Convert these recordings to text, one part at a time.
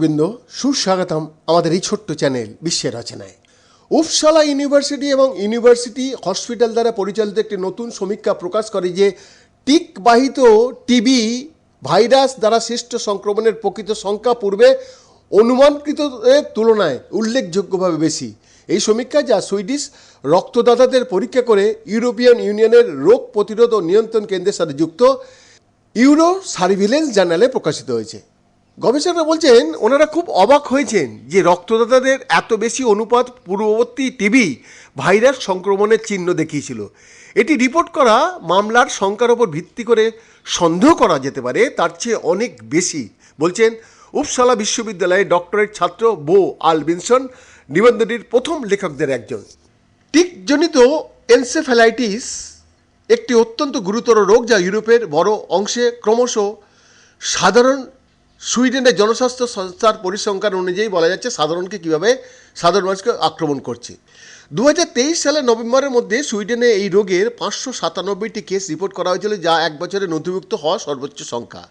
বৃন্দ সুস্বাগতম আমাদের এই ছোট্ট চ্যানেল বিশ্বের রচনায়। উপসালা ইউনিভার্সিটি এবং ইউনিভার্সিটি হসপিটাল দ্বারা পরিচালিত একটি নতুন সমীক্ষা প্রকাশ করে যে, টিকবাহিত টিবি ভাইরাস দ্বারা সৃষ্ট সংক্রমণের প্রকৃত সংখ্যা পূর্বে অনুমানকৃত তুলনায় উল্লেখযোগ্যভাবে বেশি। এই সমীক্ষা যা সুইডিশ রক্তদাতাদের পরীক্ষা করে ইউরোপিয়ান ইউনিয়নের রোগ প্রতিরোধ ও নিয়ন্ত্রণ কেন্দ্রের সাথে যুক্ত ইউরো সার্ভিলেন্স জার্নালে প্রকাশিত হয়েছে। গবেষকরা বলছেন, ওনারা খুব অবাক হয়েছেন যে রক্তদাতাদের এত বেশি অনুপাত পূর্ববর্তী টিবি ভাইরাস সংক্রমণের চিহ্ন দেখিয়েছিল। এটি রিপোর্ট করা মামলার সংখ্যার ওপর ভিত্তি করে সন্দেহ করা যেতে পারে, তার চেয়ে অনেক বেশি, বলছেন উপসালা বিশ্ববিদ্যালয়ের ডক্টরেট ছাত্র বো আলবিনসন নিবন্ধটির প্রথম লেখকদের একজন। টিকজনিত এনসেফ্যালাইটিস একটি অত্যন্ত গুরুতর রোগ যা ইউরোপের বড় অংশে ক্রমশ সাধারণ সুইডেনের জনস্বাস্থ্য সংস্থার পরিসংখ্যান অনুযায়ী বলা যাচ্ছে সাধারণকে কীভাবে সাধারণ মানুষকে আক্রমণ করছে। দু হাজার তেইশ সালের নভেম্বরের মধ্যে সুইডেনে এই রোগের পাঁচশো সাতানব্বইটি কেস রিপোর্ট করা হয়েছিল যা এক বছরে নথিভুক্ত হওয়া সর্বোচ্চ সংখ্যা।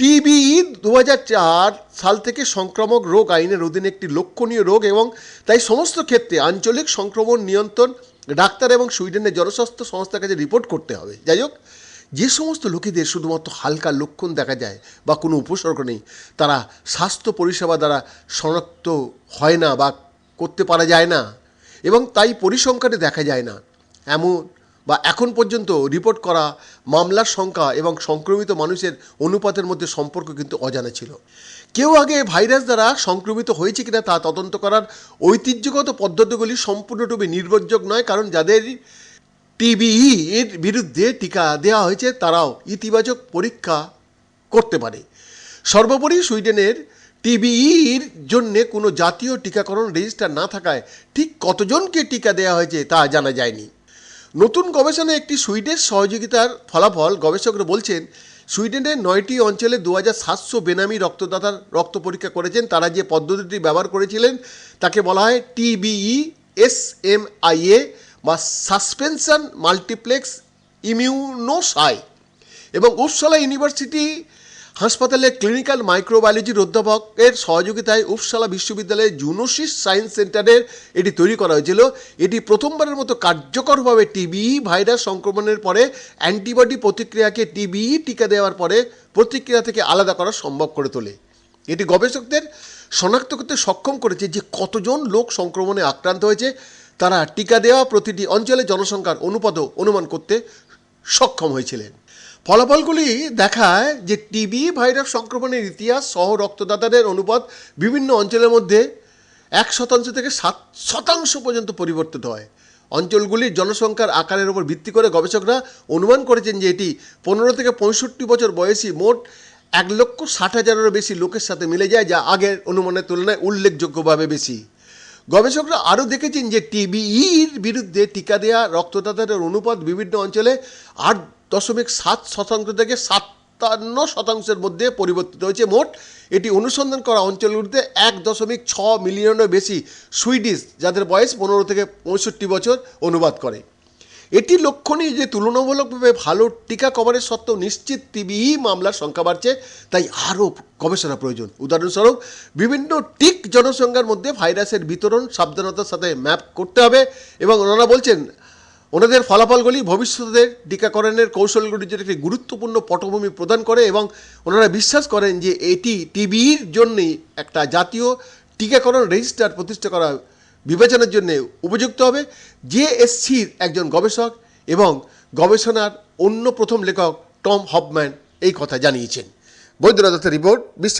টিবি দু সাল থেকে সংক্রামক রোগ আইনের অধীনে একটি লক্ষণীয় রোগ এবং তাই সমস্ত ক্ষেত্রে আঞ্চলিক সংক্রমণ নিয়ন্ত্রণ, ডাক্তার এবং সুইডেনের জনস্বাস্থ্য সংস্থার কাছে রিপোর্ট করতে হবে। যাই হোক, যে সমস্ত লোকেদের শুধুমাত্র হালকা লক্ষণ দেখা যায় বা কোনো উপসর্গ নেই, তারা স্বাস্থ্য পরিষেবা দ্বারা শনাক্ত হয় না বা করতে পারা যায় না এবং তাই পরিসংখ্যানে দেখা যায় না। এমন বা এখন পর্যন্ত রিপোর্ট করা মামলার সংখ্যা এবং সংক্রমিত মানুষের অনুপাতের মধ্যে সম্পর্ক কিন্তু অজানা ছিল। কেউ আগে ভাইরাস দ্বারা সংক্রমিত হয়েছে কিনা তা তদন্ত করার ঐতিহ্যগত পদ্ধতিগুলি সম্পূর্ণরূপে নির্ভরযোগ্য নয়, কারণ যাদের টিবিই এর বিরুদ্ধে টিকা দেওয়া হয়েছে, তারাও ইতিবাচক পরীক্ষা করতে পারে। সর্বোপরি সুইডেনের টিবিইর জন্যে কোনো জাতীয় টিকাকরণ রেজিস্টার না থাকায় ঠিক কতজনকে টিকা দেওয়া হয়েছে তা জানা যায়নি। নতুন গবেষণায় একটি সুইডের সহযোগিতার ফলাফল গবেষকরা বলছেন সুইডেনের নয়টি অঞ্চলে দু হাজার সাতশো বেনামি রক্তদাতার রক্ত পরীক্ষা করেছেন। তারা যে পদ্ধতিটি ব্যবহার করেছিলেন, তাকে বলা হয় TBE, S M I A বা সাসপেনশন মাল্টিপ্লেক্স ইমিউনোসাই। এবং উপসালা ইউনিভার্সিটি হাসপাতালে ক্লিনিক্যাল মাইক্রোবায়োলজির অধ্যাপকের সহযোগিতায় উপসালা বিশ্ববিদ্যালয়ের জুনোসিস সায়েন্স সেন্টারের এটি তৈরি করা হয়েছিল। এটি প্রথমবারের মতো কার্যকরভাবে টিবি ভাইরাস সংক্রমণের পরে অ্যান্টিবডি প্রতিক্রিয়াকে টিবি টিকা দেওয়ার পরে প্রতিক্রিয়া থেকে আলাদা করা সম্ভব করে তোলে। এটি গবেষকদের শনাক্ত করতে সক্ষম করেছে যে কতজন লোক সংক্রমণে আক্রান্ত হয়েছে, তারা টিকা দেওয়া প্রতিটি অঞ্চলে জনসংখ্যার অনুপাতও অনুমান করতে সক্ষম হয়েছিলেন। ফলাফলগুলি দেখায় যে টিবি ভাইরাস সংক্রমণের ইতিহাস সহ রক্তদাতাদের অনুপাত বিভিন্ন অঞ্চলের মধ্যে এক শতাংশ থেকে সাত শতাংশ পর্যন্ত পরিবর্তিত হয়। অঞ্চলগুলির জনসংখ্যার আকারের উপর ভিত্তি করে গবেষকরা অনুমান করেছেন যে এটি পনেরো থেকে পঁয়ষট্টি বছর বয়সী মোট এক লক্ষ ষাট হাজারেরও বেশি লোকের সাথে মিলে যায়, যা আগের অনুমানের তুলনায় উল্লেখযোগ্যভাবে বেশি। গবেষকরা আরও দেখেছেন যে টিবিইর বিরুদ্ধে টিকা দেওয়া রক্তদাতাদের অনুপাত বিভিন্ন অঞ্চলে আট দশমিক সাত শতাংশ থেকে সাতান্ন শতাংশের মধ্যে পরিবর্তিত হয়েছে। মোট এটি অনুসন্ধান করা অঞ্চলগুলিতে এক দশমিক ছ মিলিয়নের বেশি সুইডিশ, যাদের বয়স পনেরো থেকে পঁয়ষট্টি বছর অনুবাদ করে। এটি লক্ষণীয় যে তুলনামূলকভাবে ভালো টিকা কভারের সত্ত্বেও নিশ্চিত টিবিই মামলার সংখ্যা বাড়ছে, তাই আরও গবেষণা প্রয়োজন। উদাহরণস্বরূপ, বিভিন্ন টিক জনসংখ্যার মধ্যে ভাইরাসের বিতরণ সাবধানতার সাথে ম্যাপ করতে হবে এবং ওনারা বলছেন, ওনাদের ফলাফলগুলি ভবিষ্যতের টিকাকরণের কৌশলগুলির জন্য একটি গুরুত্বপূর্ণ পটভূমি প্রদান করে এবং ওনারা বিশ্বাস করেন যে এটি টিবির জন্যই একটা জাতীয় টিকাকরণ রেজিস্টার প্রতিষ্ঠা করা বিবেচনার জন্য উপযুক্ত হবে জেএসসির একজন গবেষক এবং গবেষণার অন্য প্রথম লেখক টম হবম্যান এই কথা জানিয়েছেন। বৈদ্যনাথ দত্তের রিপোর্ট, বিশ্ব